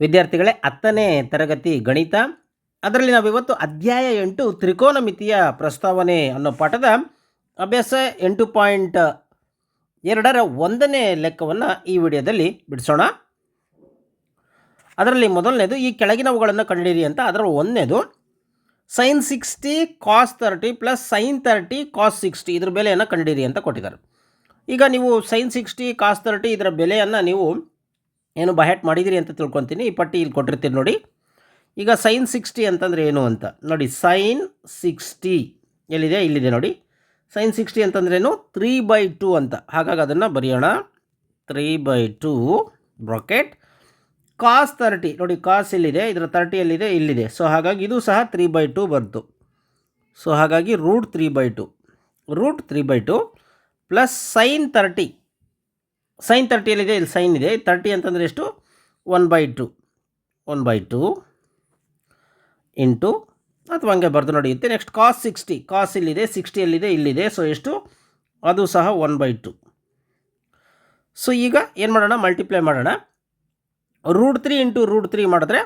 ವಿದ್ಯಾರ್ಥಿಗಳೇ, ಹತ್ತನೇ ತರಗತಿ ಗಣಿತ. ಅದರಲ್ಲಿ ನಾವಿವತ್ತು ಅಧ್ಯಾಯ ಎಂಟು ತ್ರಿಕೋನಮಿತಿಯ ಪ್ರಸ್ತಾವನೆ ಅನ್ನೋ ಪಾಠದ ಅಭ್ಯಾಸ ಎಂಟು ಪಾಯಿಂಟ್ ಎರಡರ ಒಂದನೇ ಲೆಕ್ಕವನ್ನು ಈ ವಿಡಿಯೋದಲ್ಲಿ ಬಿಡಿಸೋಣ. ಅದರಲ್ಲಿ ಮೊದಲನೇದು, ಈ ಕೆಳಗಿನವುಗಳನ್ನು ಕಂಡಿರಿ ಅಂತ, ಅದರ ಒಂದನೇದು sine sixty cos thirty plus sine thirty cos sixty ಇದ್ರ ಬೆಲೆಯನ್ನು ಕಂಡಿರಿ ಅಂತ ಕೊಟ್ಟಿದ್ದಾರೆ. ಈಗ ನೀವು ಸೈನ್ ಸಿಕ್ಸ್ಟಿ ಕಾಸ್ ತರ್ಟಿ ಇದರ ಬೆಲೆಯನ್ನು ನೀವು ಏನು ಬಹೆಟ್ ಮಾಡಿದಿರಿ ಅಂತ ತಿಳ್ಕೊತೀನಿ. ಈ ಪಟ್ಟಿ ಇಲ್ಲಿ ಕೊಟ್ಟಿರ್ತೀನಿ ನೋಡಿ. ಈಗ ಸೈನ್ ಸಿಕ್ಸ್ಟಿ ಅಂತಂದರೆ ಏನು ಅಂತ? ನೋಡಿ, ಸೈನ್ ಸಿಕ್ಸ್ಟಿ ಎಲ್ಲಿದೆ? ಇಲ್ಲಿದೆ ನೋಡಿ. ಸೈನ್ ಸಿಕ್ಸ್ಟಿ ಅಂತಂದ್ರೇನು ತ್ರೀ ಬೈ ಟೂ ಅಂತ. ಹಾಗಾಗಿ ಅದನ್ನು ಬರೆಯೋಣ. Three by two bracket. Cos thirty. ನೋಡಿ, ಕಾಸ್ ಇಲ್ಲಿದೆ ಇದರ ತರ್ಟಿ ಎಲ್ಲಿದೆ? ಇಲ್ಲಿದೆ. ಸೊ, ಹಾಗಾಗಿ ಇದು ಸಹ ತ್ರೀ ಬೈ ಟೂ ಬಂತು. ಸೊ, ಹಾಗಾಗಿ root three by two. Root three by two plus sine thirty. Sine ತರ್ಟಿಯಲ್ಲಿದೆ ಇಲ್ಲಿ ಸೈನ್ ಇದೆ. ತರ್ಟಿ ಅಂತಂದರೆ ಎಷ್ಟು? One by two one by two into ಅಥವಾ ಹಂಗೆ ಬರೆದು ನಡೆಯುತ್ತೆ ನೆಕ್ಸ್ಟ್ ಕಾಸ್ ಸಿಕ್ಸ್ಟಿ ಕಾಸ್ ಇಲ್ಲಿದೆ ಸಿಕ್ಸ್ಟಿಯಲ್ಲಿದೆ ಇಲ್ಲಿದೆ. ಸೊ ಎಷ್ಟು? ಅದು ಸಹ ಒನ್ ಬೈ ಟು ಸೊ ಈಗ ಏನು ಮಾಡೋಣ? ಮಲ್ಟಿಪ್ಲೈ ಮಾಡೋಣ. Root three into root three ಮಾಡಿದ್ರೆ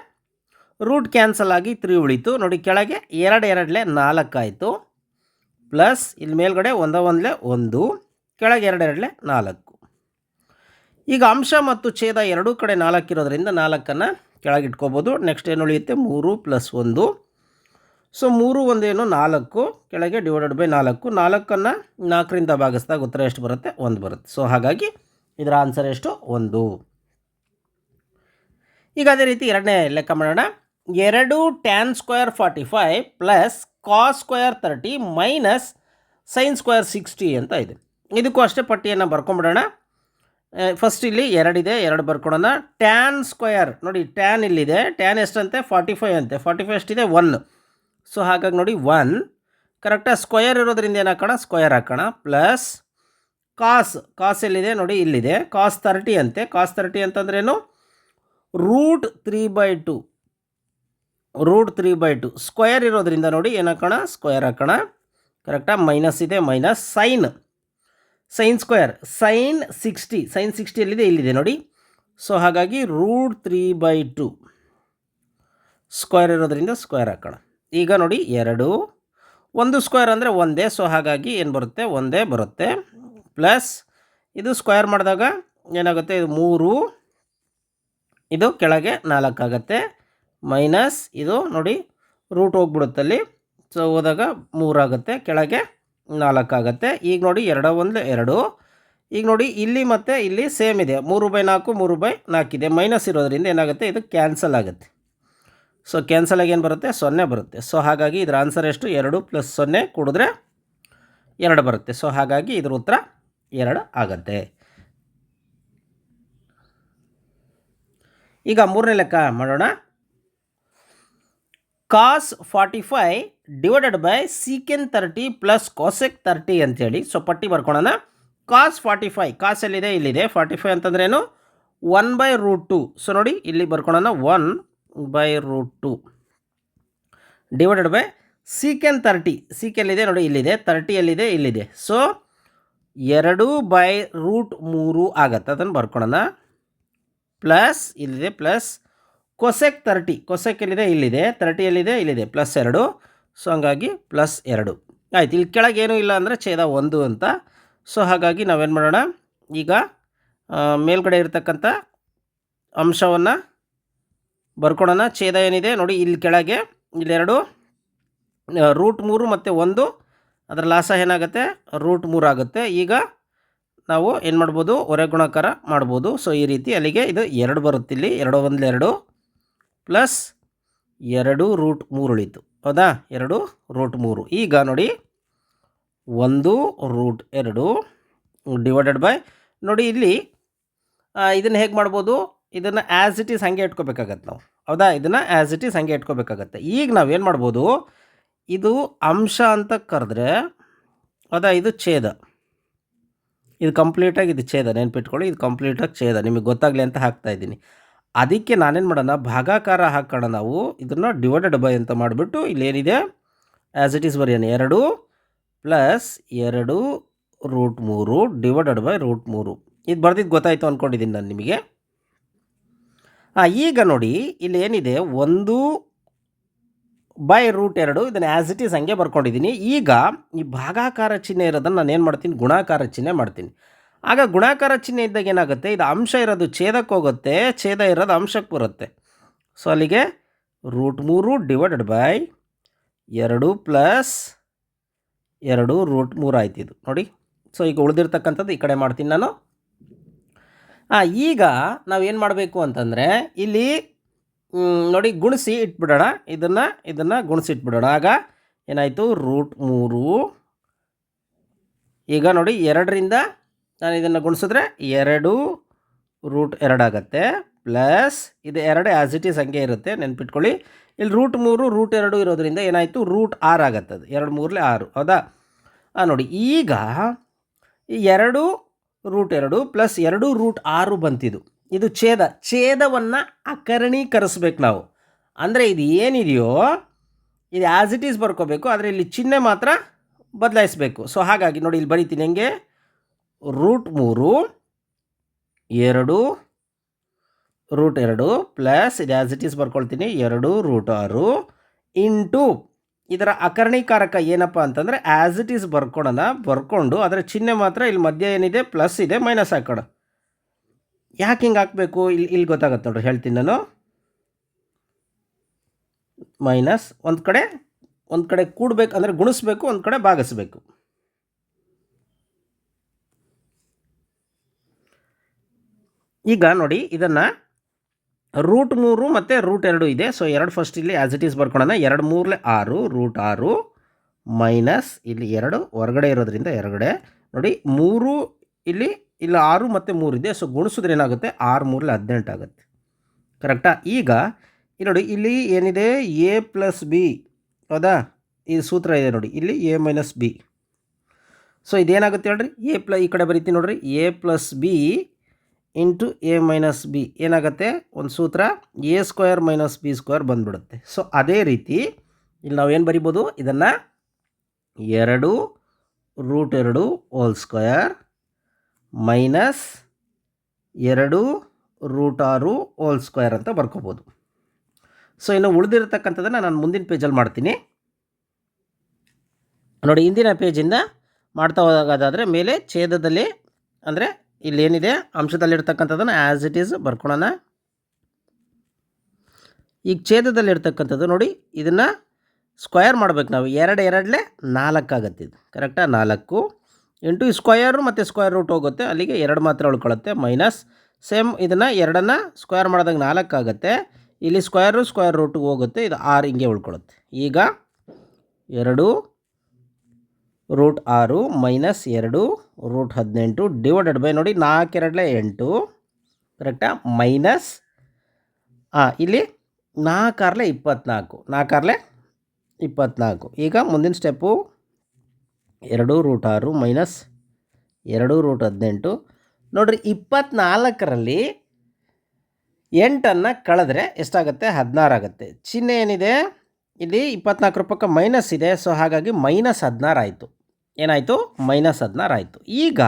ರೂಟ್ ಕ್ಯಾನ್ಸಲ್ ಆಗಿ ತ್ರೀ ಉಳಿತು. ನೋಡಿ, ಕೆಳಗೆ ಎರಡು ಎರಡಲೆ ನಾಲ್ಕಾಯಿತು ಪ್ಲಸ್ ಇಲ್ಲಿ ಮೇಲ್ಗಡೆ ಒಂದ ಒಂದಲೆ ಒಂದು, ಕೆಳಗೆ ಎರಡು ಎರಡಲೆ ನಾಲ್ಕು. ಈಗ ಅಂಶ ಮತ್ತು ಛೇದ ಎರಡೂ ಕಡೆ ನಾಲ್ಕು ಇರೋದರಿಂದ ನಾಲ್ಕನ್ನು ಕೆಳಗಿಟ್ಕೋಬೋದು. ನೆಕ್ಸ್ಟ್ ಏನು ಉಳಿಯುತ್ತೆ? ಮೂರು ಪ್ಲಸ್ ಒಂದು. ಸೊ ಮೂರು ಒಂದೇನು ನಾಲ್ಕು, ಕೆಳಗೆ ಡಿವೈಡೆಡ್ ಬೈ ನಾಲ್ಕು. ನಾಲ್ಕನ್ನು ನಾಲ್ಕರಿಂದ ಭಾಗಿಸಿದಾಗ ಉತ್ತರ ಎಷ್ಟು ಬರುತ್ತೆ? ಒಂದು ಬರುತ್ತೆ. ಸೊ ಹಾಗಾಗಿ ಇದರ ಆನ್ಸರ್ ಎಷ್ಟು? ಒಂದು. ಈಗ ಅದೇ ರೀತಿ ಎರಡನೇ ಲೆಕ್ಕ ಮಾಡೋಣ. ಎರಡು tan square forty five plus cos square thirty minus sine square sixty ಅಂತ ಇದೆ. ಇದಕ್ಕೂ ಅಷ್ಟೇ ಪಟ್ಟಿಯನ್ನು ಬರ್ಕೊಂಬಿಡೋಣ. ಫಸ್ಟ್ ಇಲ್ಲಿ ಎರಡಿದೆ ಎರಡು ಬರ್ಕೊಡೋಣ. ಟ್ಯಾನ್ ಸ್ಕ್ವಯರ್ ನೋಡಿ ಟ್ಯಾನ್ ಇಲ್ಲಿದೆ. ಟ್ಯಾನ್ ಎಷ್ಟಂತೆ? ಫಾರ್ಟಿ ಫೈವ್ ಅಂತೆ. ಫಾರ್ಟಿ ಫೈವ್ ಎಷ್ಟಿದೆ? ಒನ್ ಸೊ ಹಾಗಾಗಿ ನೋಡಿ ಒನ್ ಕರೆಕ್ಟಾಗಿ ಸ್ಕ್ವಯರ್ ಇರೋದ್ರಿಂದ ಏನು ಹಾಕೋಣ ಸ್ಕ್ವಯರ್ ಹಾಕೋಣ. ಪ್ಲಸ್ ಕಾಸ್ ಕಾಸ್ ಎಲ್ಲಿದೆ? ನೋಡಿ, ಇಲ್ಲಿದೆ. ಕಾಸ್ ತರ್ಟಿ ಅಂತೆ. ಕಾಸ್ ತರ್ಟಿ ಅಂತಂದ್ರೇನು root three by two root three by two square ಇರೋದ್ರಿಂದ ನೋಡಿ ಏನು ಹಾಕೋಣ. ಸ್ಕ್ವಯರ್ ಹಾಕೋಣ ಕರೆಕ್ಟಾಗಿ ಮೈನಸ್ ಇದೆ minus sine sine square sine sixty sine sixty ಎಲ್ಲಿದೆ ಇಲ್ಲಿದೆ ನೋಡಿ. ಸೊ ಹಾಗಾಗಿ root three by two square ಇರೋದ್ರಿಂದ ಸ್ಕ್ವೇರ್ ಹಾಕೋಣ. ಈಗ ನೋಡಿ, ಎರಡು, ಒಂದು ಸ್ಕ್ವೇರ್ ಅಂದರೆ ಒಂದೇ ಸೊ ಹಾಗಾಗಿ ಏನು ಬರುತ್ತೆ? ಒಂದೇ ಬರುತ್ತೆ. ಪ್ಲಸ್ ಇದು ಸ್ಕ್ವೇರ್ ಮಾಡಿದಾಗ ಏನಾಗುತ್ತೆ? ಇದು ಮೂರು, ಇದು ಕೆಳಗೆ ನಾಲ್ಕಾಗತ್ತೆ ಮೈನಸ್ ಇದು ನೋಡಿ ರೂಟ್ ಹೋಗ್ಬಿಡುತ್ತಲ್ಲಿ ಸೊ ಹೋದಾಗ ಮೂರಾಗುತ್ತೆ ಕೆಳಗೆ ನಾಲ್ಕಾಗತ್ತೆ. ಈಗ ನೋಡಿ ಎರಡು ಒಂದು, ಎರಡು. ಈಗ ನೋಡಿ ಇಲ್ಲಿ ಮತ್ತು ಇಲ್ಲಿ ಸೇಮ್ ಇದೆ. ಮೂರು ಬೈ ನಾಲ್ಕು, ಮೂರು ಬೈ ನಾಲ್ಕಿದೆ ಮೈನಸ್ ಇರೋದ್ರಿಂದ ಏನಾಗುತ್ತೆ? ಇದು ಕ್ಯಾನ್ಸಲ್ ಆಗುತ್ತೆ. ಸೊ ಕ್ಯಾನ್ಸಲ್ ಆಗಿ ಏನು ಬರುತ್ತೆ? ಸೊನ್ನೆ ಬರುತ್ತೆ. ಸೊ ಹಾಗಾಗಿ ಇದರ ಆನ್ಸರ್ ಎಷ್ಟು? ಎರಡು ಪ್ಲಸ್ ಸೊನ್ನೆ ಕುಡಿದ್ರೆ ಎರಡು ಬರುತ್ತೆ. ಸೊ ಹಾಗಾಗಿ ಇದ್ರ ಉತ್ತರ ಎರಡು ಆಗತ್ತೆ. ಈಗ ಮೂರನೇ ಲೆಕ್ಕ ಮಾಡೋಣ. Cos forty five divided by secant thirty plus cosec thirty ಅಂತೇಳಿ. ಸೊ ಪಟ್ಟಿ ಬರ್ಕೊಳ್ಳೋಣ ಕಾಸ್ ಫಾರ್ಟಿ ಫೈ ಕಾಸ್ ಎಲ್ಲಿದೆ? ಇಲ್ಲಿದೆ. ಫಾರ್ಟಿ ಫೈ ಅಂತಂದ್ರೇನು? One by root two so ನೋಡಿ, ಇಲ್ಲಿ ಬರ್ಕೊಳ್ಳೋಣ one by root two divided by secant thirty ಸೀಕೆಲ್ಲಿದೆ ನೋಡಿ, ಇಲ್ಲಿದೆ. ತರ್ಟಿ ಎಲ್ಲಿದೆ? ಇಲ್ಲಿದೆ. ಸೊ ಎರಡು ಬೈ ರೂಟ್ ಮೂರು ಆಗತ್ತೆ. ಅದನ್ನು ಬರ್ಕೊಳ್ಳೋಣ ಪ್ಲಸ್ ಇಲ್ಲಿದೆ ಪ್ಲಸ್ ಕೊಸೆಕ್ ತರ್ಟಿ ಕೊಸೆಕ್ ಎಲ್ಲಿದೆ? ಇಲ್ಲಿದೆ. ತರ್ಟಿ ಎಲ್ಲಿದೆ? ಇಲ್ಲಿದೆ. ಪ್ಲಸ್ ಎರಡು. ಸೊ ಹಂಗಾಗಿ ಪ್ಲಸ್ ಎರಡು. ಆಯ್ತು, ಇಲ್ಲಿ ಕೆಳಗೆ ಏನೂ ಇಲ್ಲ ಅಂದರೆ ಛೇದ ಒಂದು ಅಂತ. ಸೊ ಹಾಗಾಗಿ ನಾವೇನು ಮಾಡೋಣ? ಈಗ ಮೇಲ್ಗಡೆ ಇರ್ತಕ್ಕಂಥ ಅಂಶವನ್ನು ಬರ್ಕೊಳೋಣ. ಛೇದ ಏನಿದೆ? ನೋಡಿ, ಇಲ್ಲಿ ಕೆಳಗೆ ಇಲ್ಲೆರಡು ರೂಟ್ ಮೂರು ಮತ್ತು ಒಂದು. ಅದರ ಲಾಸ ಏನಾಗುತ್ತೆ? ರೂಟ್ ಮೂರು ಆಗುತ್ತೆ. ಈಗ ನಾವು ಏನು ಮಾಡ್ಬೋದು? ಹೊರೆ ಗುಣಾಕಾರ ಮಾಡ್ಬೋದು. ಸೊ ಈ ರೀತಿ ಅಲ್ಲಿಗೆ ಇದು ಎರಡು ಬರುತ್ತೆ ಇಲ್ಲಿ ಎರಡು, ಒಂದು, ಎರಡು. ಪ್ಲಸ್ ಎರಡು ರೂಟ್ ಮೂರು ಉಳಿತು ಹೌದಾ? ಎರಡು ರೂಟ್ ಮೂರು. ಈಗ ನೋಡಿ, ಒಂದು ರೂಟ್ ಎರಡು ಡಿವೈಡೆಡ್ ಬೈ, ನೋಡಿ ಇಲ್ಲಿ ಇದನ್ನು ಹೇಗೆ ಮಾಡ್ಬೋದು? ಇದನ್ನು ಆ್ಯಸ್ ಇಟ್ ಈಸ್ ಹಾಗೆ ಇಟ್ಕೋಬೇಕಾಗತ್ತೆ ನಾವು. ಹೌದಾ? ಇದನ್ನು ಆ್ಯಸ್ ಇಟ್ ಈಸ್ ಹಾಗೆ ಇಟ್ಕೋಬೇಕಾಗತ್ತೆ. ಈಗ ನಾವೇನು ಮಾಡ್ಬೋದು? ಇದು ಅಂಶ ಅಂತ ಕರೆದ್ರೆ, ಹೌದಾ? ಇದು ಛೇದ. ಇದು ಕಂಪ್ಲೀಟಾಗಿ ಇದು ಛೇದ ನೆನ್ಪಿಟ್ಕೊಳ್ಳಿ. ಇದು ಕಂಪ್ಲೀಟಾಗಿ ಛೇದ. ನಿಮಗೆ ಗೊತ್ತಾಗಲಿ ಅಂತ ಹಾಕ್ತಾ ಇದ್ದೀನಿ. ಅದಕ್ಕೆ ನಾನೇನು ಮಾಡೋಣ, ಭಾಗಾಕಾರ ಹಾಕೋಣ ನಾವು. ಇದನ್ನು ಡಿವೈಡೆಡ್ ಬೈ ಅಂತ ಮಾಡಿಬಿಟ್ಟು ಇಲ್ಲೇನಿದೆ? ಆ್ಯಸ್ ಇಟ್ ಈಸ್ ಬರೆಯೋಣ, ಎರಡು ಪ್ಲಸ್ ಎರಡು ರೂಟ್ ಮೂರು ಡಿವೈಡೆಡ್ ಬೈ ರೂಟ್ ಮೂರು. ಇದು ಬರ್ದಿದ್ದು ಗೊತ್ತಾಯಿತು ಅಂದ್ಕೊಂಡಿದ್ದೀನಿ ನಾನು ನಿಮಗೆ. ಹಾಂ ಈಗ ನೋಡಿ ಇಲ್ಲಿ ಏನಿದೆ ಒಂದು ಬೈ ರೂಟ್ ಎರಡು, ಇದನ್ನು ಆ್ಯಸ್ ಇಟ್ ಈಸ್ ಹಂಗೆ ಬರ್ಕೊಂಡಿದ್ದೀನಿ. ಈಗ ಈ ಭಾಗಾಕಾರ ಚಿಹ್ನೆ ಇರೋದನ್ನು ನಾನು ಏನು ಮಾಡ್ತೀನಿ? ಗುಣಾಕಾರ ಚಿಹ್ನೆ ಮಾಡ್ತೀನಿ. ಆಗ ಗುಣಾಕಾರ ಚಿಹ್ನೆ ಇದ್ದಾಗ ಏನಾಗುತ್ತೆ? ಇದು ಅಂಶ ಇರೋದು ಛೇದಕ್ಕೆ ಹೋಗುತ್ತೆ, ಛೇದ ಇರೋದು ಅಂಶಕ್ಕೆ ಬರುತ್ತೆ. ಸೊ ಅಲ್ಲಿಗೆ ರೂಟ್ ಮೂರು ಡಿವೈಡೆಡ್ ಬೈ ಎರಡು ಪ್ಲಸ್ ಎರಡು ರೂಟ್ ಮೂರು ಆಯ್ತು ಇದು. ನೋಡಿ ಸೊ ಈಗ ಉಳಿದಿರ್ತಕ್ಕಂಥದ್ದು ಈ ಕಡೆ ಮಾಡ್ತೀನಿ ನಾನು. ಹಾಂ ಈಗ ನಾವೇನು ಮಾಡಬೇಕು ಅಂತಂದರೆ, ಇಲ್ಲಿ ನೋಡಿ ಗುಣಿಸಿ ಇಟ್ಬಿಡೋಣ. ಇದನ್ನು ಇದನ್ನು ಗುಣಿಸಿ ಇಟ್ಬಿಡೋಣ. ಆಗ ಏನಾಯಿತು? ರೂಟ್ ಮೂರು. ಈಗ ನೋಡಿ, ಎರಡರಿಂದ ನಾನು ಇದನ್ನು ಗುಣಿಸಿದ್ರೆ ಎರಡು ರೂಟ್ ಎರಡಾಗತ್ತೆ ಪ್ಲಸ್ ಇದು ಎರಡು ಆ್ಯಸ್ ಇಟ್ ಈಸ್ ಹಂಗೆ ಇರುತ್ತೆ, ನೆನ್ಪಿಟ್ಕೊಳ್ಳಿ. ಇಲ್ಲಿ ರೂಟ್ ಮೂರು ರೂಟ್ ಎರಡು ಇರೋದ್ರಿಂದ ಏನಾಯಿತು? ರೂಟ್ ಆರು ಆಗತ್ತೆ ಅದು. ಎರಡು ಮೂರಲೆ ಆರು. ಹೌದಾ? ಹಾಂ ನೋಡಿ, ಈಗ ಈ ಎರಡು ರೂಟ್ ಎರಡು ಪ್ಲಸ್ ಎರಡು ರೂಟ್ ಆರು ಬಂತಿದು. ಇದು ಛೇದ. ಛೇದವನ್ನು ಅಕರಣೀಕರಿಸ್ಬೇಕು ನಾವು. ಅಂದರೆ ಇದು ಏನಿದೆಯೋ, ಇದು ಆ್ಯಸ್ ಇಟ್ ಈಸ್ ಬರ್ಕೋಬೇಕು, ಆದರೆ ಇಲ್ಲಿ ಚಿಹ್ನೆ ಮಾತ್ರ ಬದಲಾಯಿಸಬೇಕು. ಸೊ ಹಾಗಾಗಿ ನೋಡಿ, ಇಲ್ಲಿ ಬರೀತೀನಿ ಹೆಂಗೆ? ರೂಟ್ ಮೂರು, ಎರಡು, ರೂಟ್ ಎರಡು ಪ್ಲಸ್ ಇದು ಆ್ಯಸ್ ಇಟ್ ಈಸ್ ಬರ್ಕೊಳ್ತೀನಿ, ಎರಡು, ರೂಟ್ ಆರು ಇಂಟು ಇದರ ಅಕರ್ಣೀಕಾರಕ ಏನಪ್ಪ ಅಂತಂದರೆ ಆ್ಯಸ್ ಇಟ್ ಈಸ್ ಬರ್ಕೊಳೋಣ ಬರ್ಕೊಂಡು ಅದರ ಚಿಹ್ನೆ ಮಾತ್ರ ಇಲ್ಲಿ ಮಧ್ಯೆ ಏನಿದೆ ಪ್ಲಸ್ ಇದೆ ಮೈನಸ್ ಹಾಕೋಣ. ಯಾಕೆ ಹಿಂಗೆ ಹಾಕಬೇಕು? ಇಲ್ಲಿ ಇಲ್ಲಿ ಗೊತ್ತಾಗತ್ತೆ ನೋಡ್ರಿ, ಹೇಳ್ತೀನಿ ನಾನು. ಮೈನಸ್ ಒಂದು ಕಡೆ ಒಂದು ಕಡೆ ಕೂಡಬೇಕು ಅಂದರೆ ಗುಣಿಸ್ಬೇಕು, ಒಂದು ಕಡೆ ಭಾಗಿಸ್ಬೇಕು. ಈಗ ನೋಡಿ, ಇದನ್ನು ರೂಟ್ ಮೂರು ಮತ್ತು ರೂಟ್ ಎರಡು ಇದೆ. ಸೊ ಎರಡು ಫಸ್ಟ್ ಇಲ್ಲಿ ಆ್ಯಸ್ ಇಟ್ ಈಸ್ ಬರ್ಕೊಳ್ಳೋಣ ಎರಡು ಮೂರಲೆ ಆರು ರೂಟ್ ಆರು ಮೈನಸ್ ಇಲ್ಲಿ ಎರಡು, ಹೊರಗಡೆ ಇರೋದ್ರಿಂದ ಎರಗಡೆ. ನೋಡಿ, ಮೂರು ಇಲ್ಲಿ ಇಲ್ಲಿ ಆರು ಮತ್ತು ಮೂರು ಇದೆ. ಸೊ ಗುಣಿಸಿದ್ರೆ ಏನಾಗುತ್ತೆ? ಆರು ಮೂರಲೆ ಹದಿನೆಂಟು ಆಗುತ್ತೆ. ಕರೆಕ್ಟಾ ಈಗ ಇಲ್ಲಿ ನೋಡಿ, ಇಲ್ಲಿ ಏನಿದೆ? ಎ ಪ್ಲಸ್ ಬಿ ಹೌದಾ? ಇದು ಸೂತ್ರ ಇದೆ ನೋಡಿ. ಇಲ್ಲಿ ಎ ಮೈನಸ್ ಬಿ ಸೊ ಇದೇನಾಗುತ್ತೆ ಹೇಳ್ರಿ? ಎ ಪ್ಲ ಈ ಕಡೆ ಬರೀತೀನಿ ನೋಡಿರಿ. A plus B into A minus B ಏನಾಗುತ್ತೆ? ಒಂದು ಸೂತ್ರ A square minus B square ಬಂದ್ಬಿಡುತ್ತೆ. ಸೊ ಅದೇ ರೀತಿ ಇಲ್ಲಿ ನಾವೇನು ಬರಿಬೋದು? ಇದನ್ನು ಎರಡು ರೂಟ್ ಎರಡು ಹೋಲ್ ಸ್ಕ್ವೇರ್ ಮೈನಸ್ ಎರಡು ರೂಟ್ ಆರು ಹೋಲ್ ಸ್ಕ್ವೇರ್ ಅಂತ ಬರ್ಕೋಬೋದು. ಸೊ ಇನ್ನು ಉಳಿದಿರತಕ್ಕಂಥದ್ದನ್ನು ನಾನು ಮುಂದಿನ ಪೇಜಲ್ಲಿ ಮಾಡ್ತೀನಿ. ನೋಡಿ, ಹಿಂದಿನ ಪೇಜಿಂದ ಮಾಡ್ತಾ ಹೋಗೋದಾದರೆ ಮೇಲೆ ಛೇದದಲ್ಲಿ ಅಂದರೆ ಇಲ್ಲೇನಿದೆ? ಅಂಶದಲ್ಲಿರ್ತಕ್ಕಂಥದ್ದನ್ನು ಆ್ಯಸ್ ಇಟ್ ಈಸ್ ಬರ್ಕೊಳ್ಳೋಣ ಈಗ ಛೇದದಲ್ಲಿರ್ತಕ್ಕಂಥದ್ದು ನೋಡಿ, ಇದನ್ನು ಸ್ಕ್ವಯರ್ ಮಾಡ್ಬೇಕು ನಾವು. ಎರಡು ಎರಡಲೇ ನಾಲ್ಕು ಆಗುತ್ತೆ ಇದು. ಕರೆಕ್ಟಾ ನಾಲ್ಕು. ಇಂಟು ಸ್ಕ್ವಯರು ಮತ್ತು ಸ್ಕ್ವಯರ್ ರೂಟ್ ಹೋಗುತ್ತೆ. ಅಲ್ಲಿಗೆ ಎರಡು ಮಾತ್ರ ಉಳ್ಕೊಳ್ಳುತ್ತೆ. ಮೈನಸ್ ಸೇಮ್ ಇದನ್ನು ಎರಡನ್ನು ಸ್ಕ್ವಯರ್ ಮಾಡಿದಾಗ ನಾಲ್ಕು ಆಗುತ್ತೆ. ಇಲ್ಲಿ ಸ್ಕ್ವಯರು ಸ್ಕ್ವಯರ್ ರೂಟ್ಗೆ ಹೋಗುತ್ತೆ. ಇದು ಆರು ಹಿಂಗೆ ಉಳ್ಕೊಳ್ಳುತ್ತೆ. ಈಗ ಎರಡು ರೂಟ್ ಆರು ಮೈನಸ್ ಎರಡು ರೂಟ್ ಹದಿನೆಂಟು ಡಿವೈಡೆಡ್ ಬೈ ನೋಡಿ ನಾಲ್ಕು ಎರಡಲೆ ಎಂಟು ಕರೆಕ್ಟಾ ಮೈನಸ್ ಹಾಂ ಇಲ್ಲಿ ನಾಲ್ಕಾರಲೆ ಇಪ್ಪತ್ನಾಲ್ಕು ನಾಲ್ಕಾರಲೆ ಇಪ್ಪತ್ನಾಲ್ಕು. ಈಗ ಮುಂದಿನ ಸ್ಟೆಪ್ಪು ಎರಡು ರೂಟ್ ಆರು ಮೈನಸ್ ಎರಡು ರೂಟ್ ಹದಿನೆಂಟು. ನೋಡಿರಿ, ಇಪ್ಪತ್ನಾಲ್ಕರಲ್ಲಿ ಎಂಟನ್ನು ಕಳೆದ್ರೆ ಎಷ್ಟಾಗುತ್ತೆ? ಹದಿನಾರು ಆಗುತ್ತೆ. ಚಿಹ್ನೆ ಏನಿದೆ? ಇಲ್ಲಿ ಇಪ್ಪತ್ನಾಲ್ಕು ರೂಪಾಯಿ ಮೈನಸ್ ಇದೆ, ಸೊ ಹಾಗಾಗಿ ಮೈನಸ್ ಹದಿನಾರು ಆಯಿತು. ಏನಾಯಿತು? ಮೈನಸ್ ಹದಿನಾರು ಆಯಿತು. ಈಗ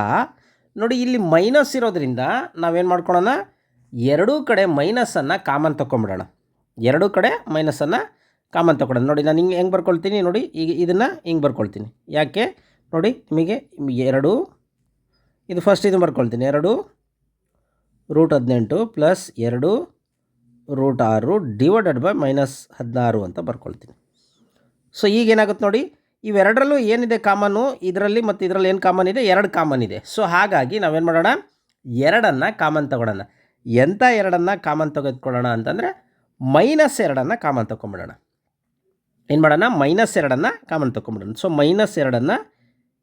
ನೋಡಿ ಇಲ್ಲಿ ಮೈನಸ್ ಇರೋದ್ರಿಂದ ನಾವೇನು ಮಾಡ್ಕೊಳ್ಳೋಣ ಎರಡೂ ಕಡೆ ಮೈನಸನ್ನು ಕಾಮನ್ ತೊಗೊಂಬಿಡೋಣ ಎರಡೂ ಕಡೆ ಮೈನಸನ್ನು ಕಾಮನ್ ತೊಗೊಳೋಣ ನೋಡಿ ನಾನು ಹಿಂಗೆ ಹೆಂಗೆ ಬರ್ಕೊಳ್ತೀನಿ ನೋಡಿ, ಈಗ ಇದನ್ನು ಹಿಂಗೆ ಬರ್ಕೊಳ್ತೀನಿ. ಯಾಕೆ? ನೋಡಿ ನಿಮಗೆ ಎರಡು, ಇದು ಫಸ್ಟ್ ಇದು ಬರ್ಕೊಳ್ತೀನಿ. ಎರಡು ರೂಟ್ ಹದಿನೆಂಟು ಪ್ಲಸ್ ಎರಡು ರೂಟ್ ಆರು ಡಿವೈಡೆಡ್ ಬೈ ಮೈನಸ್ ಹದಿನಾರು ಅಂತ ಬರ್ಕೊಳ್ತೀನಿ. ಸೊ ಈಗ ಏನಾಗುತ್ತೆ ನೋಡಿ? ಇವೆರಡರಲ್ಲೂ ಏನಿದೆ ಕಾಮನ್ನು ಇದರಲ್ಲಿ ಮತ್ತು ಇದರಲ್ಲಿ ಏನು ಕಾಮನ್ ಇದೆ? ಎರಡು ಕಾಮನ್ ಇದೆ. ಸೊ ಹಾಗಾಗಿ ನಾವೇನು ಮಾಡೋಣ? ಎರಡನ್ನು ಕಾಮನ್ ತಗೊಳ್ಳೋಣ ಎಂಥ ಎರಡನ್ನು ಕಾಮನ್ ತೆಗೆದುಕೊಳ್ಳೋಣ ಅಂತಂದರೆ ಮೈನಸ್ ಎರಡನ್ನು ಕಾಮನ್ ತೊಗೊಂಬಿಡೋಣ ಏನು ಮಾಡೋಣ? ಮೈನಸ್ ಎರಡನ್ನು ಕಾಮನ್ ತೊಗೊಂಬಿಡೋಣ ಸೊ ಮೈನಸ್ ಎರಡನ್ನು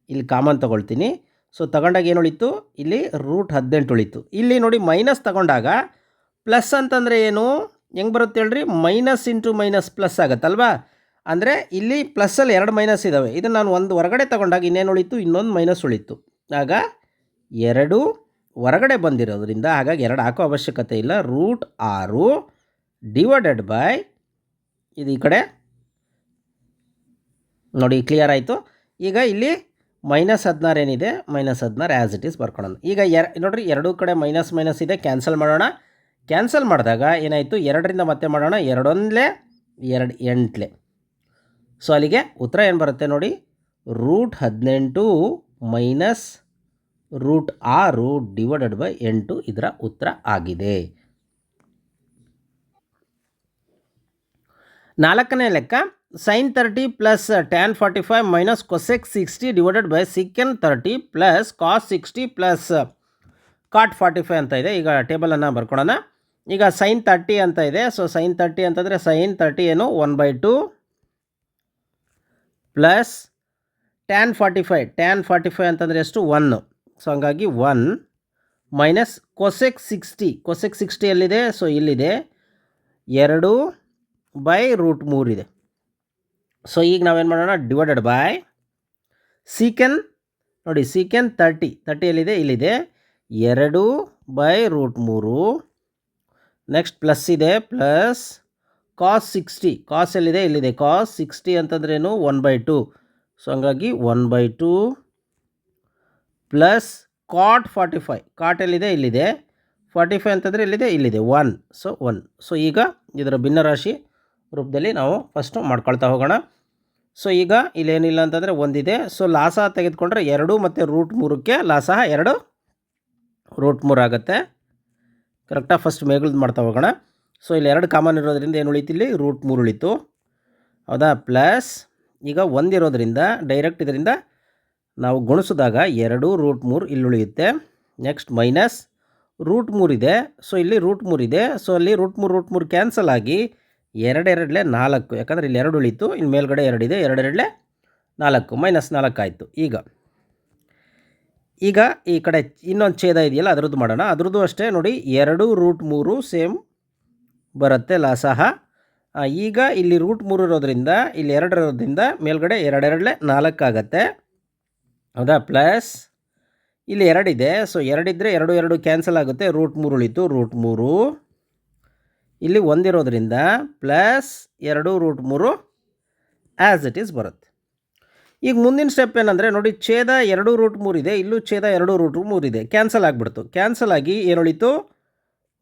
ಇಲ್ಲಿ ಕಾಮನ್ ತೊಗೊಳ್ತೀನಿ. ಸೊ ತಗೊಂಡಾಗ ಏನು ಉಳಿತು? ಇಲ್ಲಿ ರೂಟ್ ಹದಿನೆಂಟು ಉಳಿತು. ಇಲ್ಲಿ ನೋಡಿ ಮೈನಸ್ ತಗೊಂಡಾಗ ಪ್ಲಸ್ ಅಂತಂದರೆ ಏನು? ಹೆಂಗೆ ಬರುತ್ತೆ ಹೇಳ್ರಿ? ಮೈನಸ್ ಇಂಟು ಮೈನಸ್ ಪ್ಲಸ್ ಆಗುತ್ತಲ್ವಾ? ಅಂದರೆ ಇಲ್ಲಿ ಪ್ಲಸ್ಸಲ್ಲಿ ಎರಡು ಮೈನಸ್ ಇದ್ದಾವೆ ಇದನ್ನು ನಾನು ಒಂದು ಹೊರಗಡೆ ತಗೊಂಡಾಗ ಇನ್ನೇನು ಉಳಿತು? ಇನ್ನೊಂದು ಮೈನಸ್ ಉಳಿತು. ಆಗ ಎರಡು ಹೊರಗಡೆ ಬಂದಿರೋದ್ರಿಂದ ಹಾಗಾಗಿ ಎರಡು ಹಾಕೋ ಅವಶ್ಯಕತೆ ಇಲ್ಲ. ರೂಟ್ ಆರು ಡಿವೈಡೆಡ್ ಬೈ ಇದು ಈ ಕಡೆ. ನೋಡಿ ಕ್ಲಿಯರ್ ಆಯಿತು. ಈಗ ಇಲ್ಲಿ ಮೈನಸ್ ಹದಿನಾರು ಏನಿದೆ? ಮೈನಸ್ ಹದಿನಾರು ಆ್ಯಸ್ ಇಟ್ ಈಸ್ ಬರ್ಕೊಳ್ಳೋಣ ಈಗ ಎರ, ನೋಡಿರಿ, ಎರಡೂ ಕಡೆ ಮೈನಸ್ ಮೈನಸ್ ಇದೆ. ಕ್ಯಾನ್ಸಲ್ ಮಾಡೋಣ. ಕ್ಯಾನ್ಸಲ್ ಮಾಡಿದಾಗ ಏನಾಯಿತು? ಎರಡರಿಂದ ಮತ್ತೆ ಮಾಡೋಣ. ಎರಡೊಂದಲೇ, ಎರಡು ಎಂಟ್ಲೆ. ಸೊ ಅಲ್ಲಿಗೆ ಉತ್ತರ ಏನು ಬರುತ್ತೆ ನೋಡಿ? ರೂಟ್ ಹದಿನೆಂಟು ಮೈನಸ್ ರೂಟ್ ಆರು ಡಿವೈಡೆಡ್ ಬೈ ಎಂಟು ಇದರ ಉತ್ತರ ಆಗಿದೆ. ನಾಲ್ಕನೇ ಲೆಕ್ಕ sine thirty plus tan forty five minus cosec sixty divided by secant thirty plus cos sixty plus cot forty five ಅಂತ ಇದೆ. ಈಗ ಟೇಬಲನ್ನು ಬರ್ಕೊಳೋಣ. ಈಗ ಸೈನ್ ತರ್ಟಿ ಅಂತ ಇದೆ. ಸೊ ಸೈನ್ ತರ್ಟಿ ಅಂತಂದರೆ ಸೈನ್ ತರ್ಟಿ ಏನು? One by two plus tan forty five tan forty five ಅಂತಂದರೆ ಎಷ್ಟು? ಒನ್ ಸೊ ಹಂಗಾಗಿ one minus cosec sixty cosec sixty ಎಲ್ಲಿದೆ? ಸೊ ಇಲ್ಲಿದೆ. ಎರಡು ಬೈ ರೂಟ್ ಮೂರಿದೆ ಸೊ ಈಗ ನಾವೇನು ಮಾಡೋಣ? ಡಿವೈಡೆಡ್ ಬೈ ಸೀಕೆನ್ ನೋಡಿ ಸೀಕೆನ್ ತರ್ಟಿ ತರ್ಟಿ ಎಲ್ಲಿದೆ? ಇಲ್ಲಿದೆ. ಎರಡು ಬೈ ರೂಟ್ ಮೂರು. ನೆಕ್ಸ್ಟ್ ಪ್ಲಸ್ ಇದೆ. ಪ್ಲಸ್ ಕಾಸ್ ಸಿಕ್ಸ್ಟಿ ಕಾಸ್ ಎಲ್ಲಿದೆ? ಇಲ್ಲಿದೆ. ಕಾಸ್ ಸಿಕ್ಸ್ಟಿ ಅಂತಂದ್ರೇನು? ಒನ್ ಬೈ ಟು ಸೊ ಹಂಗಾಗಿ one by two plus cot forty five cot ಎಲ್ಲಿದೆ? ಇಲ್ಲಿದೆ. ಫಾರ್ಟಿ ಫೈ ಅಂತಂದರೆ ಎಲ್ಲಿದೆ ಇಲ್ಲಿದೆ. ಒನ್ ಸೊ ಒನ್ ಸೊ ಈಗ ಇದರ ಭಿನ್ನರಾಶಿ ರೂಪದಲ್ಲಿ ನಾವು ಫಸ್ಟು ಮಾಡ್ಕೊಳ್ತಾ ಹೋಗೋಣ. ಸೊ ಈಗ ಇಲ್ಲೇನಿಲ್ಲ ಅಂತಂದರೆ ಒಂದಿದೆ. ಸೊ ಲಾಸ ತೆಗೆದುಕೊಂಡ್ರೆ ಎರಡು ಮತ್ತು ರೂಟ್ ಮೂರಕ್ಕೆ ಲಾಸ ಎರಡು ರೂಟ್ ಮೂರು ಆಗುತ್ತೆ. ಕರೆಕ್ಟಾಗಿ ಫಸ್ಟ್ ಮೇಗಲ್ದು ಮಾಡ್ತಾ ಹೋಗೋಣ. ಸೊ ಇಲ್ಲಿ ಎರಡು ಕಾಮನ್ ಇರೋದ್ರಿಂದ ಏನು ಉಳಿತು ಇಲ್ಲಿ? ರೂಟ್ ಮೂರು ಉಳಿತು. ಹೌದಾ? ಪ್ಲಸ್ ಈಗ ಒಂದಿರೋದ್ರಿಂದ ಡೈರೆಕ್ಟ್ ಇದರಿಂದ ನಾವು ಗುಣಿಸಿದಾಗ ಎರಡು ರೂಟ್ ಮೂರು ಇಲ್ಲಿ ಉಳಿಯುತ್ತೆ. ನೆಕ್ಸ್ಟ್ ಮೈನಸ್ ರೂಟ್ ಮೂರಿದೆ ಸೊ ಇಲ್ಲಿ ರೂಟ್ ಮೂರಿದೆ ಸೊ ಅಲ್ಲಿ ರೂಟ್ ಮೂರು ರೂಟ್ ಮೂರು ಕ್ಯಾನ್ಸಲ್ ಆಗಿ ಎರಡೆರಡಲೆ ನಾಲ್ಕು. ಯಾಕಂದರೆ ಇಲ್ಲಿ ಎರಡು ಉಳಿತು ಇನ್ನು ಮೇಲ್ಗಡೆ ಎರಡಿದೆ ಎರಡೆರಡಲೆ ನಾಲ್ಕು. ಮೈನಸ್ ನಾಲ್ಕು ಆಯಿತು. ಈಗ ಈಗ ಈ ಕಡೆ ಇನ್ನೊಂದು ಛೇದ ಇದೆಯಲ್ಲ, ಅದರದ್ದು ಮಾಡೋಣ. ಅದರದ್ದು ಅಷ್ಟೇ ನೋಡಿ, ಎರಡು ರೂಟ್ ಮೂರು ಸೇಮ್ ಬರುತ್ತೆ ಲಾಸಹ ಈಗ ಇಲ್ಲಿ ರೂಟ್ ಮೂರು ಇರೋದ್ರಿಂದ, ಇಲ್ಲಿ ಎರಡು ಇರೋದ್ರಿಂದ ಮೇಲ್ಗಡೆ ಎರಡೆರಡಲೆ ನಾಲ್ಕಾಗತ್ತೆ ಹೌದಾ? ಪ್ಲಸ್ ಇಲ್ಲಿ ಎರಡಿದೆ ಸೊ ಎರಡಿದ್ದರೆ ಎರಡು ಎರಡು ಕ್ಯಾನ್ಸಲ್ ಆಗುತ್ತೆ. ರೂಟ್ ಮೂರು ಉಳಿತು. ರೂಟ್ ಮೂರು. ಇಲ್ಲಿ ಒಂದಿರೋದ್ರಿಂದ ಪ್ಲಸ್ ಎರಡು ರೂಟ್ ಮೂರು ಆ್ಯಸ್ ಇಟ್ ಈಸ್ ಬರುತ್ತೆ. ಈಗ ಮುಂದಿನ ಸ್ಟೆಪ್ ಏನಂದರೆ, ನೋಡಿ, ಛೇದ ಎರಡು ರೂಟ್ ಮೂರಿದೆ ಇಲ್ಲೂ ಛೇದ ಎರಡು ರೂಟ್ ಮೂರಿದೆ ಕ್ಯಾನ್ಸಲ್ ಆಗಿಬಿಡ್ತು. ಕ್ಯಾನ್ಸಲ್ ಆಗಿ ಏನು ಉಳಿತು?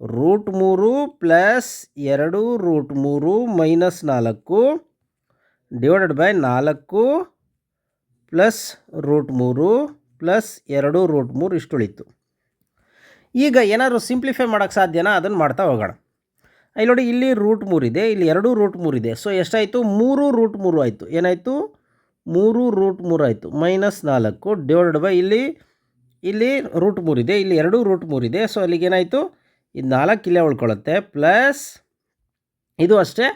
ರೂಟ್ ಮೂರು ಪ್ಲಸ್ ಎರಡು ರೂಟ್ ಮೂರು ಮೈನಸ್ ನಾಲ್ಕು ಡಿವೈಡೆಡ್ ಬೈ ನಾಲ್ಕು ಪ್ಲಸ್ ರೂಟ್ ಮೂರು ಪ್ಲಸ್ ಎರಡು ರೂಟ್ ಮೂರು ಇಷ್ಟು ಉಳಿತು ಈಗ ಏನಾದರೂ ಸಿಂಪ್ಲಿಫೈ ಮಾಡೋಕ್ಕೆ ಸಾಧ್ಯನಾ ಅದನ್ನು ಮಾಡ್ತಾ ಹೋಗೋಣ ಇಲ್ಲಿ ನೋಡಿ ಇಲ್ಲಿ ರೂಟ್ ಮೂರಿದೆ ಇಲ್ಲಿ ಎರಡು ರೂಟ್ ಮೂರಿದೆ ಸೊ ಎಷ್ಟಾಯಿತು ಮೂರು ರೂಟ್ ಮೂರು ಆಯಿತು ಏನಾಯಿತು ಮೂರು ರೂಟ್ ಮೂರು ಆಯಿತು ಮೈನಸ್ ನಾಲ್ಕು ಡಿವೈಡೆಡ್ ಬೈ ಇಲ್ಲಿ ಇಲ್ಲಿ ರೂಟ್ ಮೂರಿದೆ ಇಲ್ಲಿ ಎರಡು ರೂಟ್ ಮೂರಿದೆ ಸೊ ಅಲ್ಲಿಗೆ ಏನಾಯಿತು ಇದು ನಾಲ್ಕು ಇಲ್ಲೇ ಉಳ್ಕೊಳ್ಳುತ್ತೆ ಪ್ಲಸ್ ಇದು ಅಷ್ಟೇ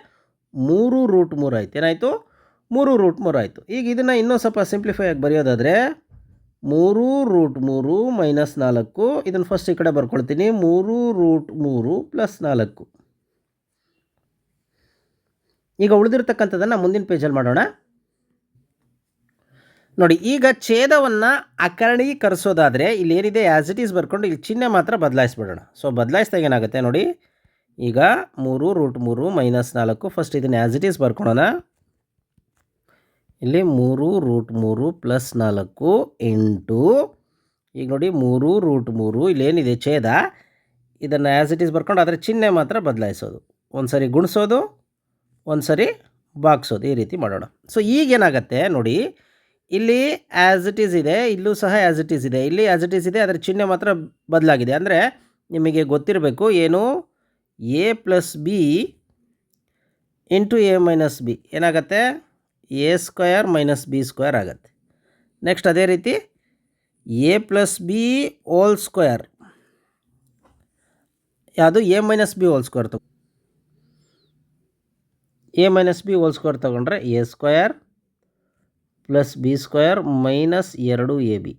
ಮೂರು ರೂಟ್ ಮೂರು ಆಯ್ತು. ಏನಾಯಿತು? ಮೂರು ರೂಟ್ ಮೂರು ಆಯಿತು. ಈಗ ಇದನ್ನು ಇನ್ನೂ ಸ್ವಲ್ಪ ಸಿಂಪ್ಲಿಫೈ ಆಗಿ ಬರೆಯೋದಾದರೆ ಮೂರು ರೂಟ್ ಮೂರು ಮೈನಸ್ ನಾಲ್ಕು. ಇದನ್ನು ಫಸ್ಟ್ ಈ ಕಡೆ ಬರ್ಕೊಳ್ತೀನಿ. ಮೂರು ರೂಟ್ ಮೂರು ಪ್ಲಸ್ ನಾಲ್ಕು. ಈಗ ಉಳಿದಿರ್ತಕ್ಕಂಥದ್ದನ್ನು ಮುಂದಿನ ಪೇಜಲ್ಲಿ ಮಾಡೋಣ. ನೋಡಿ, ಈಗ ಛೇದವನ್ನು ಅಕರಣೀಕರಿಸೋದಾದರೆ ಇಲ್ಲಿ ಏನಿದೆ? ಆ್ಯಸ್ ಇಟ್ ಈಸ್ ಬರ್ಕೊಂಡು ಇಲ್ಲಿ ಚಿಹ್ನೆ ಮಾತ್ರ ಬದಲಾಯಿಸ್ಬಿಡೋಣ. ಸೊ ಬದಲಾಯಿಸಿದಾಗ ಏನಾಗುತ್ತೆ ನೋಡಿ, ಈಗ ಮೂರು ರೂಟ್ ಮೂರು ಮೈನಸ್ ನಾಲ್ಕು ಫಸ್ಟ್ ಇದನ್ನು ಆ್ಯಸ್ ಇಟ್ ಈಸ್ ಬರ್ಕೊಳೋಣ. ಇಲ್ಲಿ ಮೂರು ರೂಟ್ ಮೂರು ಪ್ಲಸ್ ನಾಲ್ಕು ಎಂಟು ಈಗ ನೋಡಿ ಮೂರು ರೂಟ್ ಮೂರು ಇಲ್ಲೇನಿದೆ ಛೇದ. ಇದನ್ನು ಆ್ಯಸ್ ಇಟ್ ಈಸ್ ಬರ್ಕೊಂಡು ಅದರ ಚಿಹ್ನೆ ಮಾತ್ರ ಬದಲಾಯಿಸೋದು. ಒಂದು ಸರಿ ಗುಣಿಸೋದು ಒಂದು ಸರಿ ಬಾಗಿಸೋದು ಈ ರೀತಿ ಮಾಡೋಣ. ಸೊ ಈಗೇನಾಗತ್ತೆ ನೋಡಿ ಇಲ್ಲಿ ಆ್ಯಸ್ ಇಟ್ ಈಸ್ ಇದೆ, ಇಲ್ಲೂ ಸಹ ಆ್ಯಸ್ ಇಟ್ ಈಸ್ ಇದೆ. ಇಲ್ಲಿ ಆ್ಯಸ್ ಇಟ್ ಈಸ್ ಇದೆ, ಅದರ ಚಿಹ್ನೆ ಮಾತ್ರ ಬದಲಾಗಿದೆ. ಅಂದರೆ ನಿಮಗೆ ಗೊತ್ತಿರಬೇಕು ಏನು? A plus B into A minus B ಏನಾಗುತ್ತೆ? A square minus B square ಆಗುತ್ತೆ. ನೆಕ್ಸ್ಟ್ ಅದೇ ರೀತಿ A plus B whole square ಯಾವುದು? A minus B whole square ತಗೊ A minus B whole square ತೊಗೊಂಡ್ರೆ A square plus B square minus ಎರಡು A B.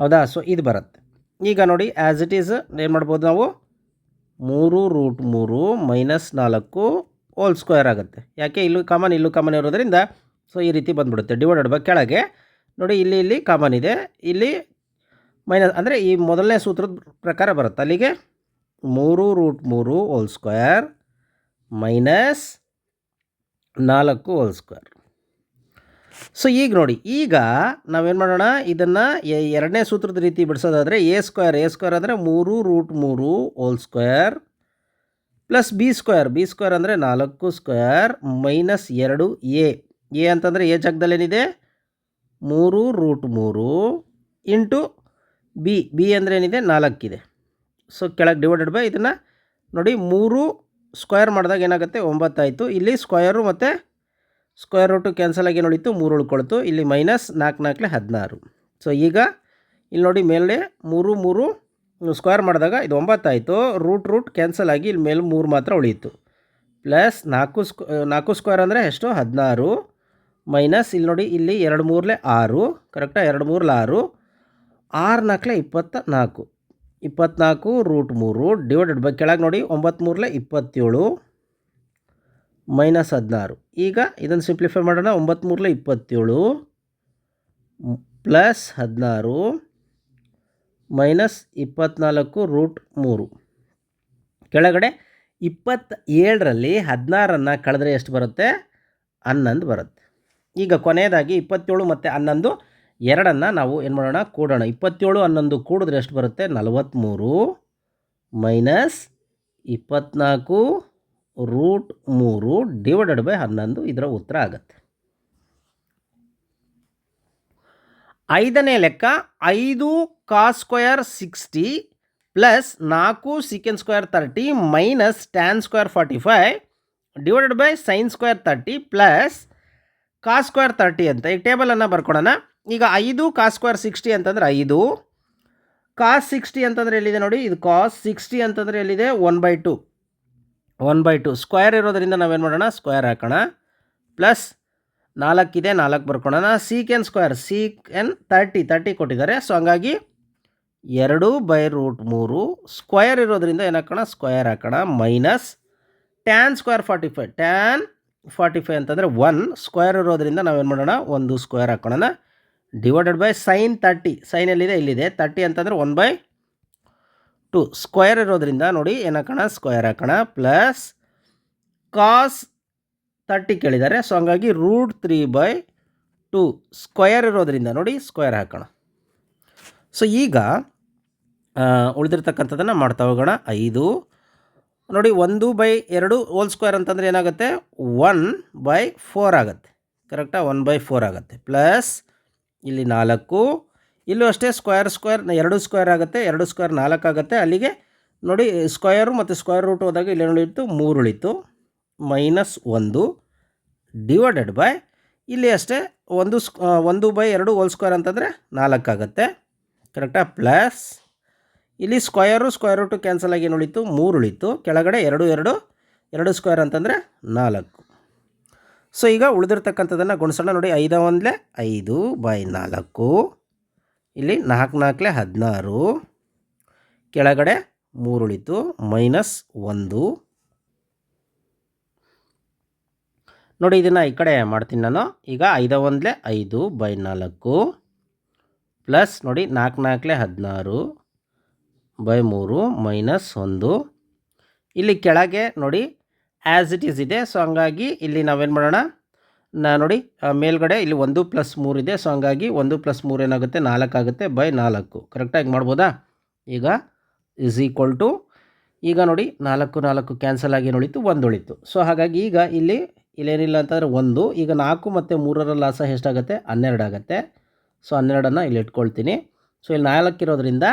ಹೌದಾ? So ಇದು ಬರುತ್ತೆ. ಈಗ ನೋಡಿ ಆ್ಯಸ್ ಇಟ್ ಈಸ್ ಏನು ಮಾಡ್ಬೋದು ನಾವು? ಮೂರು ರೂಟ್ ಮೂರು ಮೈನಸ್ ನಾಲ್ಕು ಹೋಲ್ ಸ್ಕ್ವೇರ್ ಆಗುತ್ತೆ. ಯಾಕೆ? ಇಲ್ಲೂ ಕಾಮನ್ ಇಲ್ಲೂ ಕಾಮನ್ ಇರೋದರಿಂದ ಸೊ, ಈ ರೀತಿ ಬಂದ್ಬಿಡುತ್ತೆ. ಡಿವೈಡೆಡ್ ಬೈ ಕೆಳಗೆ. ನೋಡಿ, ಇಲ್ಲಿ ಇಲ್ಲಿ ಕಾಮನ್ ಇದೆ. ಇಲ್ಲಿ ಮೈನಸ್, ಅಂದರೆ ಈ ಮೊದಲನೇ ಸೂತ್ರದ ಪ್ರಕಾರ ಬರುತ್ತೆ. ಅಲ್ಲಿಗೆ ಮೂರು ರೂಟ್ ಮೂರು ಹೋಲ್ ಸ್ಕ್ವೇರ್ ಮೈನಸ್ ನಾಲ್ಕು ಹೋಲ್ ಸ್ಕ್ವೇರ್. ಸೊ ಈಗ ನೋಡಿ, ಈಗ ನಾವೇನು ಮಾಡೋಣ? ಇದನ್ನು ಎರಡನೇ ಸೂತ್ರದ ರೀತಿ ಬಿಡಿಸೋದಾದರೆ ಎ ಸ್ಕ್ವೇರ್ ಎ ಸ್ಕ್ವೇರ್ ಅಂದರೆ ಮೂರು ರೂಟ್ ಮೂರು whole square plus B square. B square ಅಂದರೆ ನಾಲ್ಕು ಸ್ಕ್ವೇರ್ ಮೈನಸ್ ಎರಡು ಎ. ಎ ಅಂತಂದರೆ ಎ ಜಾಗದಲ್ಲೇನಿದೆ? ಮೂರು ರೂಟ್ ಮೂರು ಇಂಟು ಬಿ. ಬಿ ಅಂದರೆ ಏನಿದೆ? ನಾಲ್ಕಿದೆ. ಸೊ ಕೆಳಗೆ ಡಿವೈಡೆಡ್ ಬೈ ಇದನ್ನು ನೋಡಿ ಮೂರು ಸ್ಕ್ವೇರ್ ಮಾಡಿದಾಗ ಏನಾಗುತ್ತೆ? ಒಂಬತ್ತಾಯಿತು. ಇಲ್ಲಿ ಸ್ಕ್ವಯರು ಮತ್ತು ಸ್ಕ್ವೇರ್ ರೂಟು ಕ್ಯಾನ್ಸಲ್ ಆಗಿ ನೋಡಿತ್ತು, ಮೂರು ಉಳ್ಕೊಳ್ತು. ಇಲ್ಲಿ ಮೈನಸ್ ನಾಲ್ಕು ನಾಲ್ಕಲೆ ಹದಿನಾರು. ಸೊ ಈಗ ಇಲ್ಲಿ ನೋಡಿ ಮೇಲೆ ಮೂರು ಮೂರು ಸ್ಕ್ವೇರ್ ಮಾಡಿದಾಗ ಇದು ಒಂಬತ್ತಾಯಿತು ರೂಟ್ ರೂಟ್ ಕ್ಯಾನ್ಸಲ್ ಆಗಿ ಇಲ್ಲಿ ಮೇಲೆ ಮೂರು ಮಾತ್ರ ಉಳಿಯಿತು. ಪ್ಲಸ್ ನಾಲ್ಕು ಸ್ಕ್ ನಾಲ್ಕು ಸ್ಕ್ವೇರ್ ಅಂದರೆ ಎಷ್ಟು? ಹದಿನಾರು. ಮೈನಸ್ ಇಲ್ಲಿ ನೋಡಿ, ಇಲ್ಲಿ ಎರಡು ಮೂರಲೆ ಆರು. ಕರೆಕ್ಟಾ ಎರಡು ಮೂರಲೆ ಆರು. ಆರು ನಾಲ್ಕಲೆ ಇಪ್ಪತ್ತ ನಾಲ್ಕು ಇಪ್ಪತ್ತ್ನಾಲ್ಕು ರೂಟ್ ಮೂರು ಡಿವೈಡೆಡ್ ಬೈ ಕೆಳಗೆ ನೋಡಿ, ಒಂಬತ್ತು ಮೂರಲೆ ಇಪ್ಪತ್ತೇಳು. ಮೈನಸ್ ಹದಿನಾರು. ಈಗ ಇದನ್ನು ಸಿಂಪ್ಲಿಫೈ ಮಾಡೋಣ. ಒಂಬತ್ತು ಮೂರಲೆ ಇಪ್ಪತ್ತೇಳು. ಪ್ಲಸ್ ಹದಿನಾರು. ಮೈನಸ್ ಇಪ್ಪತ್ನಾಲ್ಕು ರೂಟ್ ಮೂರು. ಕೆಳಗಡೆ ಇಪ್ಪತ್ತ ಏಳರಲ್ಲಿ ಹದಿನಾರನ್ನು ಕಳೆದ್ರೆ ಎಷ್ಟು ಬರುತ್ತೆ? ಹನ್ನೊಂದು ಬರುತ್ತೆ. ಈಗ ಕೊನೆಯದಾಗಿ ಇಪ್ಪತ್ತೇಳು ಮತ್ತು ಹನ್ನೊಂದು, ಎರಡನ್ನು ನಾವು ಏನು ಮಾಡೋಣ? ಕೂಡೋಣ. ಇಪ್ಪತ್ತೇಳು, ಹನ್ನೊಂದು ಕೂಡಿದ್ರೆ ಎಷ್ಟು ಬರುತ್ತೆ? ನಲವತ್ತ್ಮೂರು ಮೈನಸ್ ಇಪ್ಪತ್ತ್ನಾಲ್ಕು ರೂಟ್ ಮೂರು ಡಿವೈಡೆಡ್ ಬೈ ಹನ್ನೊಂದು ಇದರ ಉತ್ತರ ಆಗುತ್ತೆ. ಐದನೇ ಲೆಕ್ಕ ಐದು ಕಾಸ್ ಸ್ಕ್ವಯರ್ ಸಿಕ್ಸ್ಟಿ ಪ್ಲಸ್ ನಾಲ್ಕು second square thirty minus tan square forty five divided by sine square thirty plus cos square thirty ಅಂತ. ಈಗ ಟೇಬಲನ್ನು ಬರ್ಕೊಡೋಣ. ಈಗ ಐದು ಕಾಸ್ ಸ್ಕ್ವೇರ್ ಸಿಕ್ಸ್ಟಿ ಅಂತಂದರೆ ಐದು. ಕಾಸ್ ಸಿಕ್ಸ್ಟಿ ಅಂತಂದರೆ ಎಲ್ಲಿದೆ ನೋಡಿ? ಇದು ಕಾಸ್ ಸಿಕ್ಸ್ಟಿ ಅಂತಂದರೆ ಎಲ್ಲಿದೆ? One by two one by two. Square ಇರೋದರಿಂದ ನಾವೇನು ಮಾಡೋಣ? ಸ್ಕ್ವೇರ್ ಹಾಕೋಣ. ಪ್ಲಸ್ ನಾಲ್ಕಿದೆ ನಾಲ್ಕು ಬರ್ಕೊಳ್ಳೋಣ secant square secant thirty thirty ಕೊಟ್ಟಿದ್ದಾರೆ. ಸೊ ಹಂಗಾಗಿ ಎರಡು ಬೈ ರೂಟ್ ಮೂರು ಸ್ಕ್ವಯರ್ ಇರೋದರಿಂದ ಏನು ಹಾಕೋಣ? ಸ್ಕ್ವಯರ್ ಹಾಕೋಣ. Minus tan square forty five tan forty five ಅಂತಂದರೆ ಒನ್ ಸ್ಕ್ವೇರ್ ಇರೋದರಿಂದ ನಾವೇನು ಮಾಡೋಣ? ಒಂದು ಸ್ಕ್ವೇರ್ ಹಾಕೋಣ. Divided by sine thirty sine ಎಲ್ಲಿದೆ? ಇಲ್ಲಿದೆ. ತರ್ಟಿ ಅಂತಂದರೆ ಒನ್ ಬೈ ಟು ಸ್ಕ್ವೇರ್ ಇರೋದ್ರಿಂದ ನೋಡಿ ಏನಾಕೋಣ ಸ್ಕ್ವೇರ್ ಹಾಕೋಣ, ಪ್ಲಸ್ ಕಾಸ್ ತರ್ಟಿ ಕೇಳಿದ್ದಾರೆ ಸೊ ಹಂಗಾಗಿ root three by two square ಇರೋದ್ರಿಂದ ನೋಡಿ, ಸ್ಕ್ವೇರ್ ಹಾಕೋಣ. ಸೊ ಈಗ ಉಳಿದಿರ್ತಕ್ಕಂಥದ್ದನ್ನು ಮಾಡ್ತಾ ಹೋಗೋಣ. ಐದು. ನೋಡಿ, ಒಂದು ಬೈ ಎರಡು ಹೋಲ್ ಸ್ಕ್ವೇರ್ ಅಂತಂದರೆ ಏನಾಗುತ್ತೆ? ಒನ್ ಬೈ ಫೋರ್ ಆಗುತ್ತೆ. ಕರೆಕ್ಟಾ ಒನ್ ಬೈ ಫೋರ್ ಆಗುತ್ತೆ. ಪ್ಲಸ್ ಇಲ್ಲಿ ನಾಲ್ಕು. ಇಲ್ಲೂ ಅಷ್ಟೇ ಸ್ಕ್ವೇರ್ ಸ್ಕ್ವೇರ್ ಎರಡು ಸ್ಕ್ವೇರ್ ಆಗುತ್ತೆ, ಎರಡು ಸ್ಕ್ವೇರ್ ನಾಲ್ಕು ಆಗುತ್ತೆ. ಅಲ್ಲಿಗೆ ನೋಡಿ ಸ್ಕ್ವಯರು ಮತ್ತು ಸ್ಕ್ವೇರ್ ರೂಟ್ ಹೋದಾಗ ಇಲ್ಲಿ ಉಳಿತು ಮೂರು ಉಳಿತು ಮೈನಸ್ ಒಂದು ಡಿವೈಡೆಡ್ ಬೈ ಇಲ್ಲಿ ಅಷ್ಟೇ ಒಂದು ಸ್ಕ್ ಒಂದು ಬೈ ಎರಡು ಹೋಲ್ ಸ್ಕ್ವೇರ್ ಅಂತಂದರೆ ನಾಲ್ಕಾಗುತ್ತೆ ಕರೆಕ್ಟಾ ಪ್ಲಸ್ ಇಲ್ಲಿ ಸ್ಕ್ವಯರು ಸ್ಕ್ವೇರ್ ರೂಟು ಕ್ಯಾನ್ಸಲ್ ಆಗಿ ಏನು ಉಳಿತು? ಮೂರು ಉಳಿತು. ಕೆಳಗಡೆ ಎರಡು ಎರಡು ಎರಡು ಸ್ಕ್ವೇರ್ ಅಂತಂದರೆ ನಾಲ್ಕು. ಸೊ ಈಗ ಉಳಿದಿರ್ತಕ್ಕಂಥದ್ದನ್ನು ಗುಣಿಸೋಣ. ನೋಡಿ, ಐದ ಒಂದಲೇ ಐದು ಬೈ ನಾಲ್ಕು. ಇಲ್ಲಿ ನಾಲ್ಕು ನಾಲ್ಕಲೆ ಹದಿನಾರು, ಕೆಳಗಡೆ ಮೂರು ಉಳಿತು ಮೈನಸ್ ಒಂದು. ನೋಡಿ, ಇದನ್ನು ಈ ಕಡೆ ಮಾಡ್ತೀನಿ ನಾನು. ಈಗ ಐದ ಒಂದಲೇ ಐದು ಬೈ ನಾಲ್ಕು, ಪ್ಲಸ್ ನೋಡಿ, ನಾಲ್ಕು ನಾಲ್ಕಲೆ ಹದಿನಾರು ಬೈ ಮೂರು, ಮೈನಸ್ ಒಂದು. ಇಲ್ಲಿ ಕೆಳಗೆ ನೋಡಿ ಆ್ಯಸ್ ಇಟ್ ಈಸ್ ಇದೆ. ಸೊ ಹಂಗಾಗಿ ಇಲ್ಲಿ ನಾವೇನು ಮಾಡೋಣ? ನಾ ನೋಡಿ ಮೇಲ್ಗಡೆ ಇಲ್ಲಿ ಒಂದು ಪ್ಲಸ್ ಮೂರು ಇದೆ ಸೊ ಹಂಗಾಗಿ ಒಂದು ಪ್ಲಸ್ ಮೂರು ಏನಾಗುತ್ತೆ? ನಾಲ್ಕು ಆಗುತ್ತೆ ಬೈ ನಾಲ್ಕು. ಕರೆಕ್ಟಾಗಿ ಮಾಡ್ಬೋದಾ? ಈಗ ಇಸ್ ಈಕ್ವಲ್ ಟು ಈಗ ನೋಡಿ, ನಾಲ್ಕು ನಾಲ್ಕು ಕ್ಯಾನ್ಸಲ್ ಆಗಿ ಉಳಿತು? ಒಂದು ಉಳಿತು. ಸೊ ಹಾಗಾಗಿ ಈಗ ಇಲ್ಲಿ, ಇಲ್ಲೇನಿಲ್ಲ ಅಂತಂದರೆ ಒಂದು, ಈಗ ನಾಲ್ಕು ಮತ್ತು ಮೂರರ ಲಾಸ ಎಷ್ಟಾಗುತ್ತೆ? ಹನ್ನೆರಡು ಆಗುತ್ತೆ. ಸೊ ಹನ್ನೆರಡನ್ನು ಇಲ್ಲಿ ಇಟ್ಕೊಳ್ತೀನಿ. ಸೊ ಇಲ್ಲಿ ನಾಲ್ಕು ಇರೋದ್ರಿಂದ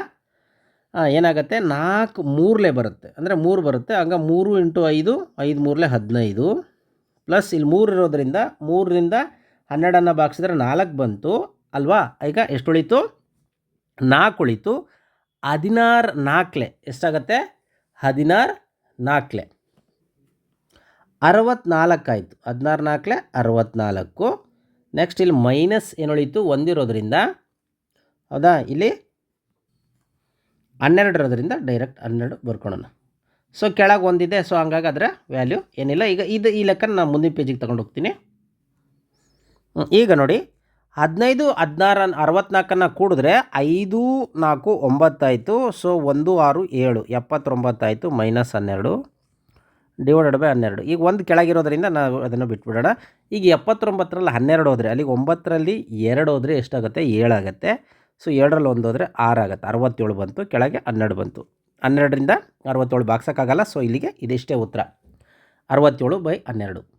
ಏನಾಗುತ್ತೆ? ನಾಲ್ಕು ಮೂರಲೇ ಬರುತ್ತೆ. ಅಂದರೆ ಮೂರು ಬರುತ್ತೆ. ಹಂಗೆ ಮೂರು ಇಂಟು ಐದು ಐದು ಮೂರಲೇ ಹದಿನೈದು. ಪ್ಲಸ್ ಇಲ್ಲಿ ಮೂರು ಇರೋದರಿಂದ ಮೂರರಿಂದ ಹನ್ನೆರಡನ್ನು ಬಾಗಿಸಿದ್ರೆ ನಾಲ್ಕು ಬಂತು. ಅಲ್ವಾ? ಈಗ ಎಷ್ಟು ಉಳಿತು? ನಾಲ್ಕು ಉಳಿತು. ಹದಿನಾರು ನಾಲ್ಕಲೆ ಎಷ್ಟಾಗತ್ತೆ? ಹದಿನಾರು ನಾಲ್ಕಲೆ ಅರವತ್ನಾಲ್ಕಾಯಿತು ಹದಿನಾರು ನಾಲ್ಕಲೆ ಅರವತ್ನಾಲ್ಕು. ನೆಕ್ಸ್ಟ್ ಇಲ್ಲಿ ಮೈನಸ್ ಏನು ಉಳಿತು? ಒಂದಿರೋದ್ರಿಂದ. ಹೌದಾ? ಇಲ್ಲಿ ಹನ್ನೆರಡು ಇರೋದ್ರಿಂದ ಡೈರೆಕ್ಟ್ ಹನ್ನೆರಡು ಬರ್ಕೊಳ್ಳೋಣ ಸೊ ಕೆಳಗೆ ಒಂದಿದೆ. ಸೊ ಹಂಗಾಗಿ ಅದರ ವ್ಯಾಲ್ಯೂ ಏನಿಲ್ಲ. ಈಗ ಇದು ಈ ಲೆಕ್ಕ ನಾನು ಮುಂದಿನ ಪೇಜಿಗೆ ತಗೊಂಡು ಹೋಗ್ತೀನಿ. ಈಗ ನೋಡಿ. ಹದಿನೈದು, ಹದಿನಾರ, ಅರವತ್ನಾಲ್ಕನ್ನು ಕೂಡಿದ್ರೆ ಐದು, ನಾಲ್ಕು ಒಂಬತ್ತಾಯಿತು ಸೊ ಒಂದು, ಆರು, ಏಳು. ಎಪ್ಪತ್ತೊಂಬತ್ತಾಯಿತು ಮೈನಸ್ ಹನ್ನೆರಡು. ಡಿವೈಡೆಡ್ ಬೈ ಹನ್ನೆರಡು. ಈಗ ಒಂದು ಕೆಳಗಿರೋದ್ರಿಂದ ನಾವು ಅದನ್ನು ಬಿಟ್ಬಿಡೋಣ. ಈಗ ಎಪ್ಪತ್ತೊಂಬತ್ತರಲ್ಲಿ ಹನ್ನೆರಡು ಹೋದರೆ, ಅಲ್ಲಿಗೆ ಒಂಬತ್ತರಲ್ಲಿ ಎರಡು ಹೋದರೆ ಎಷ್ಟಾಗುತ್ತೆ? ಏಳಾಗುತ್ತೆ. ಸೊ ಏಳರಲ್ಲಿ ಒಂದು ಹೋದರೆ ಆರಾಗುತ್ತೆ ಅರವತ್ತೇಳು ಬಂತು, ಕೆಳಗೆ ಹನ್ನೆರಡು ಬಂತು. ಹನ್ನೆರಡರಿಂದ ಅರವತ್ತೇಳು ಬಾಗ್ಸೋಕ್ಕಾಗಲ್ಲ ಸೊ ಇಲ್ಲಿಗೆ ಇದಿಷ್ಟೇ ಉತ್ತರ. ಅರವತ್ತೇಳು ಬೈ ಹನ್ನೆರಡು.